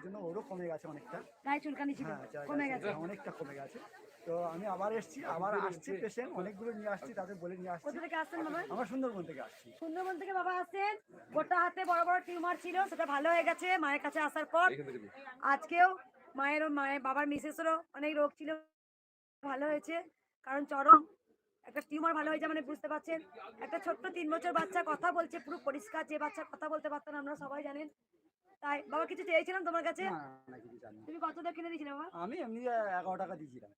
ওর জন্য ওরও কমে গেছে অনেকটা। গায়ে চুলকানি ছিল। হ্যাঁ কমে গেছে। অনেকটা কমে গেছে। তো আমি আবার এসেছি আবার আসছি পেশেন্ট অনেকগুলো নিয়ে আসছি তাদের বলে নিয়ে আসছি। কোথা থেকে আসছেন বাবা? আমার সুন্দরবন থেকে আসছি। সুন্দরবন থেকে বাবা আসছেন। গোটা হাতে বড় বড় টিউমার ছিল সেটা ভালো হয়ে গেছে মায়ের কাছে আসার পর। আজকেও মায়েরও মায়ের বাবার মিসেসেরও অনেক রোগ ছিল ভালো হয়েছে। কারণ চরম একটা টিউমার ভালো হয়েছে মানে বুঝতে পারছেন। একটা ছোট্ট তিন বছর বাচ্চা কথা বলছে পুরো পরিষ্কার যে বাচ্চা কথা বলতে পারতো না আমরা সবাই জানেন। তাই বাবা কিছু চেয়েছিলাম তোমার কাছে না না কিছু জানি না। তুমি কত দক্ষিণে দিয়েছিলে বাবা? আমি এমনি এগারো টাকা দিয়েছিলাম।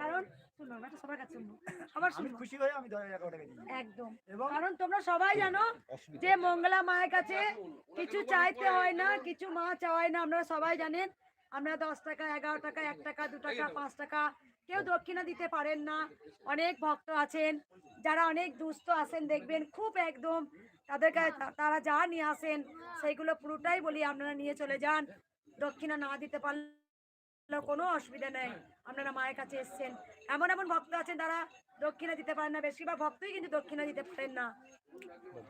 কারণ শুনব আমরা সবার কাছে শুনব সবার আমি খুশি হয়ে আমি ধরে টাকা দিয়েছি একদম। কারণ তোমরা সবাই জানো যে মঙ্গলা মায়ের কাছে কিছু চাইতে হয় না কিছু মা চাওয়ায় না আপনারা সবাই জানেন। আমরা দশ টাকা এগারো টাকা এক টাকা দু টাকা পাঁচ টাকা কেউ দক্ষিণা দিতে পারেন না। অনেক ভক্ত আছেন যারা অনেক দুস্থ আছেন দেখবেন খুব একদম তাদেরকে কাছে তারা যা নিয়ে আসেন সেইগুলো পুরোটাই বলি আপনারা নিয়ে চলে যান। দক্ষিণা না দিতে পারলেও কোনো অসুবিধা নেই। আপনারা মায়ের কাছে এসছেন। এমন এমন ভক্ত আছেন তারা দক্ষিণা দিতে পারেন না। বেশিরভাগ ভক্তই কিন্তু দক্ষিণা দিতে পারেন না।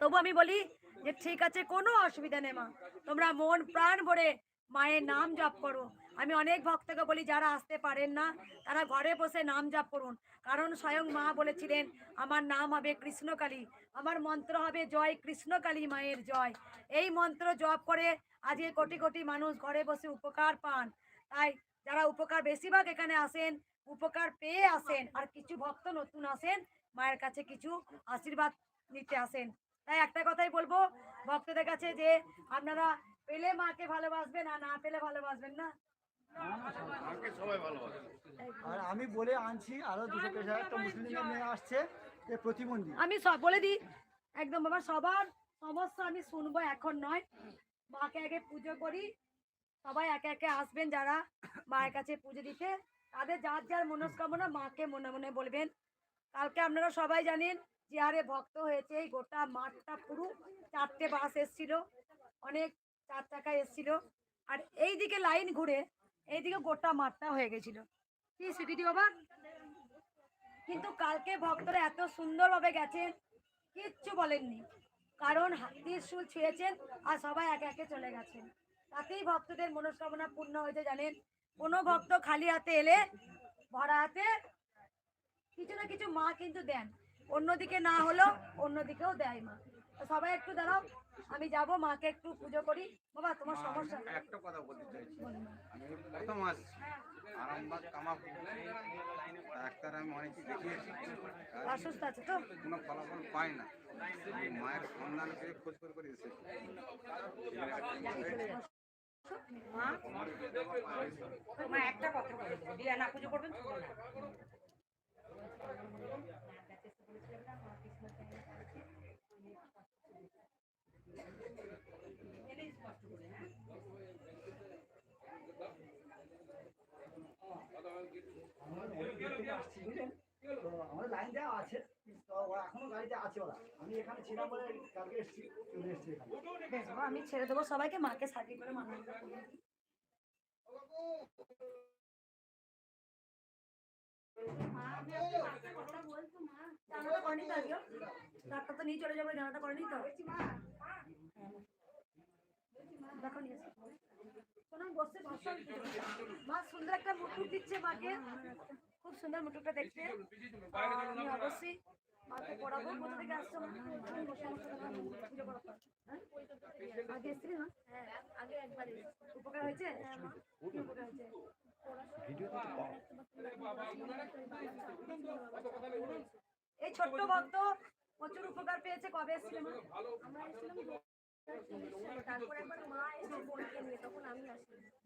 তবু আমি বলি যে ঠিক আছে কোনো অসুবিধা নেই মা। তোমরা মন প্রাণ ভরে মায়ের নাম জপ করো। আমি অনেক ভক্তকে বলি, যারা আসতে পারেন না, তারা ঘরে বসে নাম জপ করুন। কারণ স্বয়ং মা বলেছিলেন, আমার নাম হবে কৃষ্ণকালী, আমার মন্ত্র হবে জয় কৃষ্ণকালী মায়ের জয়। এই মন্ত্র জপ করে আজকে কোটি কোটি মানুষ ঘরে বসে উপকার পান। তাই যারা উপকার বেশিরভাগ এখানে আসেন, উপকার পেয়ে আসেন, আর কিছু ভক্ত নতুন আসেন, মায়ের কাছে কিছু আশীর্বাদ নিতে আসেন। তাই একটা কথাই বলব, ভক্তদের কাছে যে আপনারা পেলে মাকে ভালোবাসবেন আর না পেলে ভালোবাসবেন না? আর আমি বলে আনছি আরও দুশো পেশা একটা মুসলিমের মেয়ে আসছে যে প্রতিবন্ধী। আমি সব বলে দিই একদম বাবা সবার সমস্যা আমি শুনব এখন নয়। মাকে আগে পুজো করি সবাই একে একে আসবেন যারা মায়ের কাছে পুজো দিতে। তাদের যার যার মনস্কামনা মাকে মনে মনে বলবেন। কালকে আপনারা সবাই জানেন যে আরে ভক্ত হয়েছে এই গোটা মাঠটা পুরো চারটে বাস এসছিল। অনেক চার চাকা এসছিল। আর এই দিকে লাইন ঘুরে এইদিকে গোটা মাঠটা হয়ে গেছিল। কি সিটিটি বাবা? কিন্তু কালকে ভক্তরা এত সুন্দরভাবে গেছেন, কিচ্ছু বলেননি। কারণ হাতির সুল ছুঁয়েছেন আর সবাই একে একে চলে গেছেন। তাতেই ভক্তদের মনস্কামনা পূর্ণ হয়েছে, জানেন? কোনো ভক্ত খালি হাতে এলে ভরা হাতে কিছু না কিছু মা কিন্তু দেন। অন্যদিকে না হলেও অন্যদিকেও দেয় মা। সবাই একটু দাঁড়াও আমি যাব মাকে একটু পুজো করি। বাবা তোমার সমস্যা একটা কথা বলতে চাইছি। প্রথম আসছি। আরামবাগ কামাপুর ডাক্তার আমি অনেকে দেখিয়েছি। অসুস্থ আছে তো? কোনো ফলাফল পাই না। মায়ের সন্ধান পেয়ে খোঁজ করে করে এসেছি। মা? মা একটা কথা বলে। দেবো দিয়ে না পুজো করবেন না। আমরা লাইন দেওয়া আছে এখনও গাড়িতে আছে ওরা। আমি এখানে ছিলাম বলে কালকে চলে এখানে। আমি ছেড়ে দেবো সবাইকে, মাকে সাজিয়ে করে মানা? ডাক্তার তো নিয়ে চলে যাব জানাটা করেনি তো। সুন্দর একটা দিচ্ছে মাকে। খুব সুন্দর মুটুকটা দেখতে। আমি অবশ্যই মাকে পড়াবো। কোথা থেকে আসছো? আগে এসেছিলি হ্যাঁ আগে একবার হ্যাঁ উপকার হয়েছে? এই ছোট্ট ভক্ত প্রচুর উপকার পেয়েছে। কবে এসেছিল মা?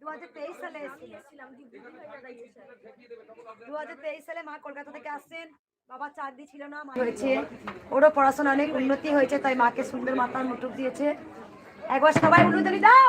দু হাজার তেইশ সালে এসেছিল ছিলাম ডিউটি দাঁড়িয়েছে দু হাজার তেইশ সালে মা কলকাতা থেকে আসছেন ছিল না, মা হয়েছে ওরও পড়াশোনা অনেক উন্নতি হয়েছে, তাই মাকে সুন্দর মাতার মুটুক দিয়েছে। একবার সবাই উন্নতি দাও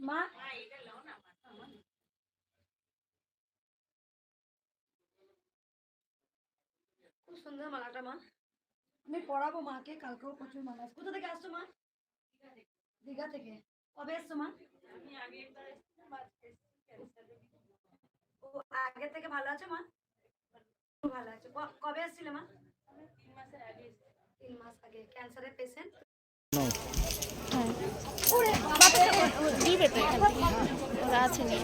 মা খুব সুন্দর মালাটা মা। আমি পড়াবো মাকে কালকেও প্রচুর মালা আছে। কোথা থেকে আসছো মা? দীঘা থেকে। কবে এসছো মা? ও আগে থেকে ভালো আছে মা? খুব ভালো আছে কবে আসছিলে মা? তিন মাস আগে। ক্যান্সারের পেশেন্ট দিবে তো ওরা আছে নিয়ে